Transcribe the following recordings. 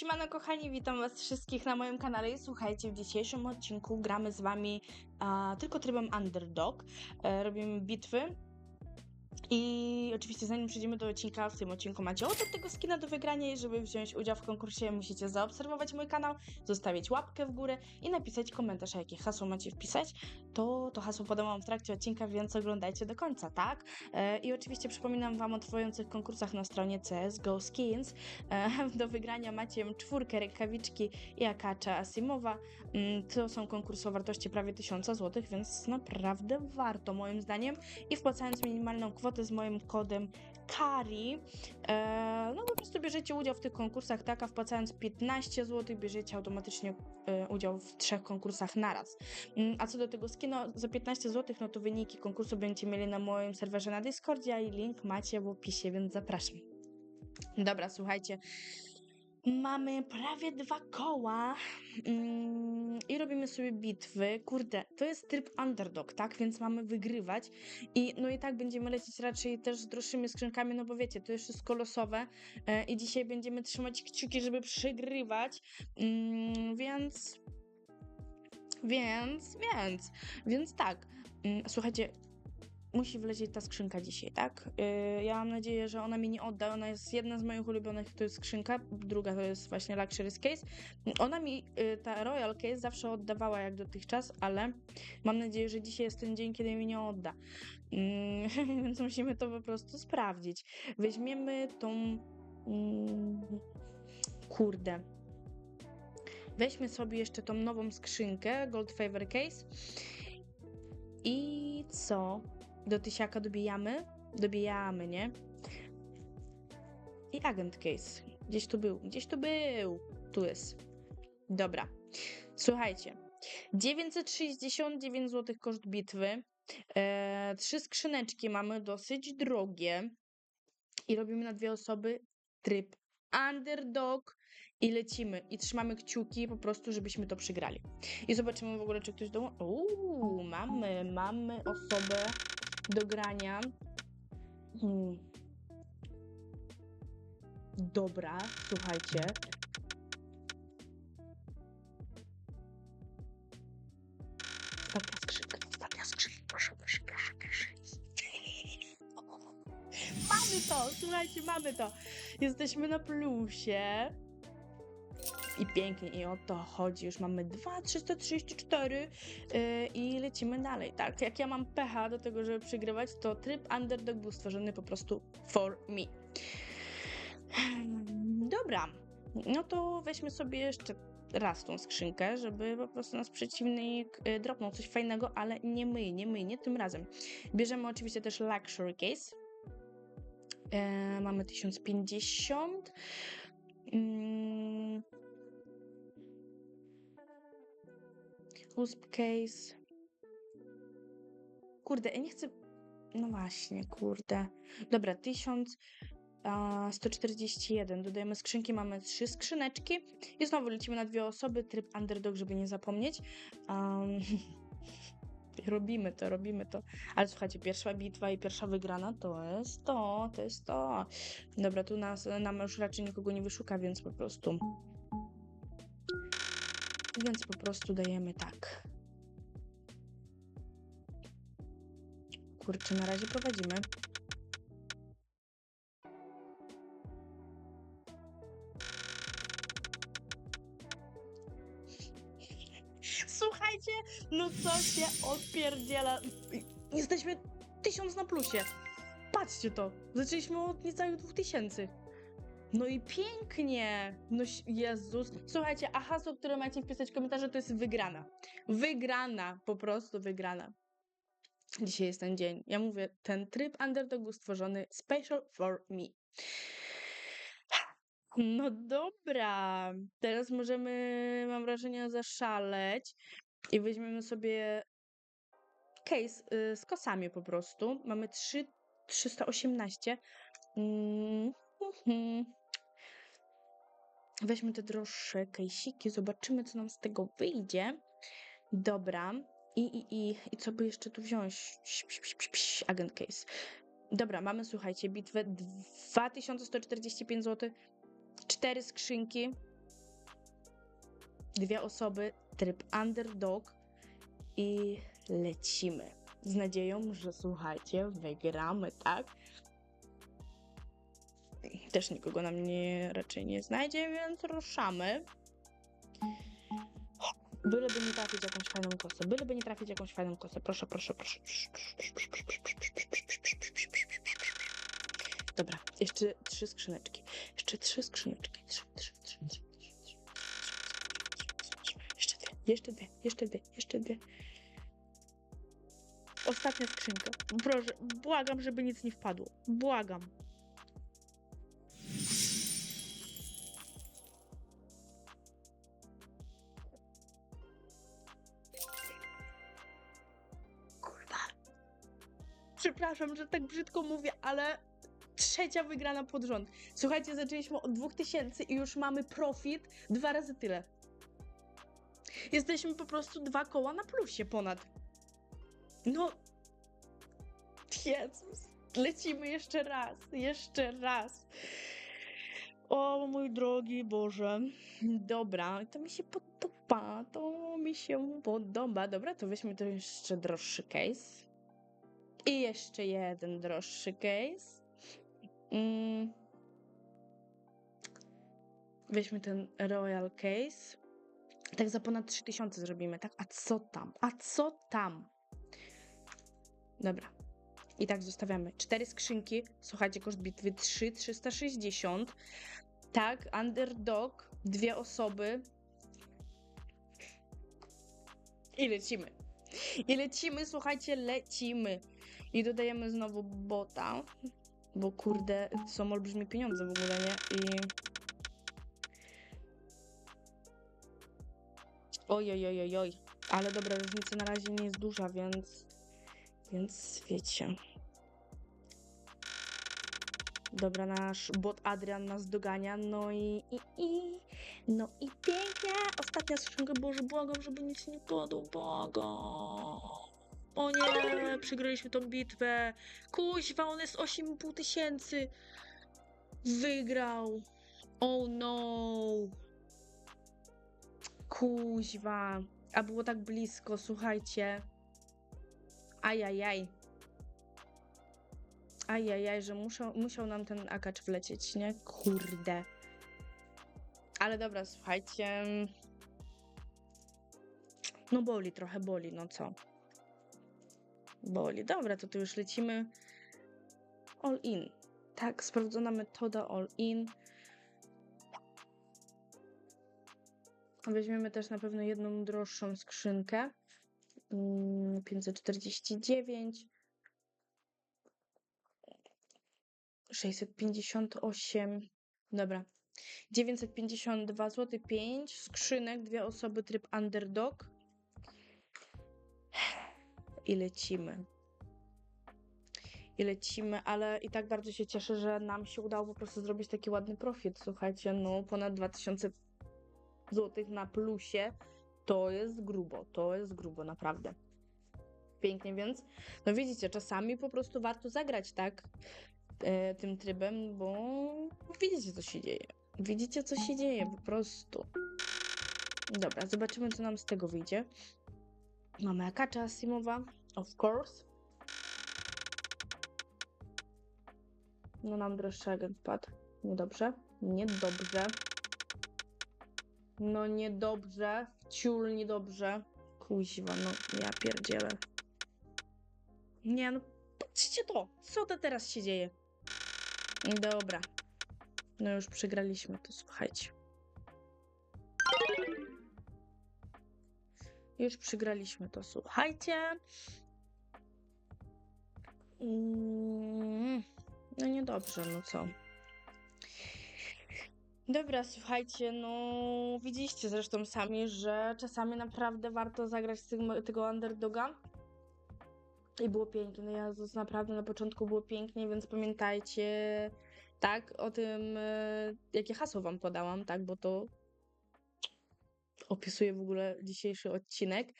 Siemano kochani, witam was wszystkich na moim kanale. Słuchajcie, w dzisiejszym odcinku gramy z wami a, tylko trybem Underdog. E, robimy bitwy. I oczywiście zanim przejdziemy do odcinka, w tym odcinku macie oto tego skina do wygrania i żeby wziąć udział w konkursie musicie zaobserwować mój kanał, zostawić łapkę w górę i napisać komentarz, a jakie hasło macie wpisać, to to hasło podam w trakcie odcinka, więc oglądajcie do końca, tak? E, I oczywiście przypominam wam o trwających konkursach na stronie CSGO Skins. E, do wygrania macie czwórkę rękawiczki i akacza Asimowa. Mm, To są konkursy o wartości prawie 1000 zł, więc naprawdę warto moim zdaniem. I wpłacając minimalną kwotę z moim kodem KARI, e, no po prostu bierzecie udział w tych konkursach, tak, a wpłacając 15 zł bierzecie automatycznie e, udział w trzech konkursach naraz. Mm, A co do tego skina, za 15 zł, no to wyniki konkursu będziecie mieli na moim serwerze na Discordzie, i link macie w opisie, więc zapraszam. Dobra, słuchajcie. Mamy prawie dwa koła mm, i robimy sobie bitwy. Kurde, to jest tryb underdog, tak? Więc mamy wygrywać. I no i tak będziemy lecieć raczej też z droższymi skrzynkami, no bo wiecie, to jest wszystko losowe. E, I dzisiaj będziemy trzymać kciuki, żeby przegrywać. Mm, więc. Więc, więc, więc tak. Mm, Słuchajcie, musi wlecieć ta skrzynka dzisiaj, tak? Yy, ja mam nadzieję, że ona mi nie odda. Ona jest jedna z moich ulubionych, to jest skrzynka, druga to jest właśnie Luxury Case. Ona mi, yy, ta Royal Case zawsze oddawała jak dotychczas, ale mam nadzieję, że dzisiaj jest ten dzień, kiedy mi nie odda. Yy, więc musimy to po prostu sprawdzić. Weźmiemy tą... Yy, kurde. Weźmy sobie jeszcze tą nową skrzynkę, Gold Favor Case. I co? Do tysiaka dobijamy? Dobijamy, nie? I agent case. Gdzieś tu był, gdzieś tu był. Tu jest. Dobra. Słuchajcie. 969 zł koszt bitwy. E, trzy skrzyneczki mamy dosyć drogie. I robimy na dwie osoby tryb underdog i lecimy. I trzymamy kciuki po prostu, żebyśmy to przegrali. I zobaczymy w ogóle, czy ktoś do. Uuu, mamy, mamy osobę do grania. Hmm. Dobra, słuchajcie. Ostatnia skrzynka, ostatnia skrzynka. Proszę, proszę, proszę, proszę. Mamy to, słuchajcie, mamy to. Jesteśmy na plusie. I pięknie, i o to chodzi. Już mamy 2,334 yy, i lecimy dalej, tak? Jak ja mam pecha do tego, żeby przegrywać, to tryb underdog był stworzony po prostu for me. Dobra, no to weźmy sobie jeszcze raz tą skrzynkę, żeby po prostu nas przeciwnik y, dropnął coś fajnego, ale nie my, nie my, nie tym razem. Bierzemy oczywiście też Luxury Case. E, mamy 1050. Mm. Case. Kurde, ja nie chcę. No właśnie, kurde. Dobra, 1141. Dodajemy skrzynki, mamy trzy skrzyneczki. I znowu lecimy na dwie osoby. Tryb underdog, żeby nie zapomnieć. Um, robimy to, robimy to. Ale słuchajcie, pierwsza bitwa i pierwsza wygrana to jest to, to jest to. Dobra, tu nas, nam już raczej nikogo nie wyszuka, więc po prostu. Więc po prostu dajemy tak. Kurczę, na razie prowadzimy. Słuchajcie, no co się odpierdziela. Jesteśmy tysiąc na plusie. Patrzcie to. Zaczęliśmy od niecałych dwóch tysięcy. No i pięknie! No Jezus. Słuchajcie, a hasło, które macie wpisać w komentarzu, to jest wygrana. Wygrana, po prostu wygrana. Dzisiaj jest ten dzień. Ja mówię, ten tryb underdog był stworzony special for me. No dobra. Teraz możemy, mam wrażenie, zaszaleć i weźmiemy sobie case y, z kosami po prostu. Mamy 3, 318. Mm, mhm. Weźmy te droższe kejsiki, zobaczymy, co nam z tego wyjdzie. Dobra. I, i, i, i co by jeszcze tu wziąć? Pś, pś, pś, agent case. Dobra, mamy, słuchajcie, bitwę 2145 zł, cztery skrzynki. dwie osoby, tryb underdog i lecimy. Z nadzieją, że słuchajcie, wygramy, tak? Też nikogo na mnie raczej nie znajdzie, więc ruszamy. Byleby nie trafić jakąś fajną kosę, byleby nie trafić jakąś fajną kosę. Proszę, proszę, proszę. Dobra, jeszcze trzy skrzyneczki. Jeszcze trzy skrzyneczki. Trzy, trzy, trzy, trzy. Jeszcze dwie, jeszcze dwie, jeszcze dwie, jeszcze dwie. Ostatnia skrzynka. Proszę, błagam, żeby nic nie wpadło. Błagam. Przepraszam, że tak brzydko mówię, ale trzecia wygrana pod rząd. Słuchajcie, zaczęliśmy od 2000 i już mamy profit dwa razy tyle. Jesteśmy po prostu dwa koła na plusie ponad. No. Jezus. Lecimy jeszcze raz. Jeszcze raz. O mój drogi Boże. Dobra, to mi się podoba. To mi się podoba. Dobra, to weźmy to jeszcze droższy case. I jeszcze jeden droższy case. Mm. Weźmy ten Royal Case. Tak za ponad 3000 zrobimy, tak? A co tam? A co tam? Dobra. I tak zostawiamy. Cztery skrzynki. Słuchajcie, koszt bitwy 3, 360. Tak, underdog. Dwie osoby. I lecimy. I lecimy, słuchajcie, lecimy. I dodajemy znowu bota. Bo kurde, są olbrzymie pieniądze w ogóle, nie? I... Oj, oj, oj, oj, oj. Ale dobra, różnica na razie nie jest duża, więc... Więc wiecie. Dobra, nasz bot Adrian nas dogania, no i, i, i no i pięknie. Ostatnia skrzynka, Boże, błagam, żeby nic nie padło, błagam. O nie, przegraliśmy tą bitwę. Kuźwa, on jest 8,5 tysięcy. Wygrał. Oh no. Kuźwa. A było tak blisko, słuchajcie. Ajajaj. Ajajaj, że musiał, musiał nam ten akacz wlecieć, nie? Kurde. Ale dobra, słuchajcie. No boli, trochę boli, no co? Boli. Dobra, to tu już lecimy all in. Tak, sprawdzona metoda all in. Weźmiemy też na pewno jedną droższą skrzynkę. Mm, 549. 658. Dobra. 952 zł 5 skrzynek, dwie osoby tryb underdog. I lecimy. I lecimy, ale i tak bardzo się cieszę, że nam się udało po prostu zrobić taki ładny profit. Słuchajcie, no ponad 2000 zł na plusie. To jest grubo, to jest grubo, naprawdę. Pięknie, więc no widzicie, czasami po prostu warto zagrać, tak? E, tym trybem, bo widzicie, co się dzieje. Widzicie, co się dzieje, po prostu. Dobra, zobaczymy, co nam z tego wyjdzie. Mamy Akacza Asimowa, of course. No nam droższy agent padł. Niedobrze. Niedobrze. No niedobrze. Ciul niedobrze. Kuźwa, no ja pierdzielę. Nie no, patrzcie to! Co to teraz się dzieje? Dobra. No już przegraliśmy to, słuchajcie. Już przegraliśmy to, słuchajcie. Mm, No niedobrze, no co. Dobra, słuchajcie, no widzieliście zresztą sami, że czasami naprawdę warto zagrać tego, tego underdoga. I było pięknie, no Jezus, naprawdę na początku było pięknie, więc pamiętajcie, tak, o tym, e, jakie hasło wam podałam, tak, bo to opisuje w ogóle dzisiejszy odcinek.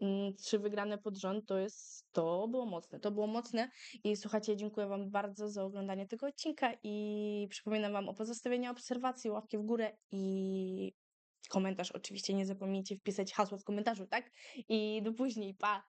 Mm, Trzy wygrane pod rząd to jest, to było mocne, to było mocne i słuchajcie, dziękuję wam bardzo za oglądanie tego odcinka i przypominam wam o pozostawieniu obserwacji, łapki w górę i komentarz. Oczywiście nie zapomnijcie wpisać hasła w komentarzu, tak? I do później, pa!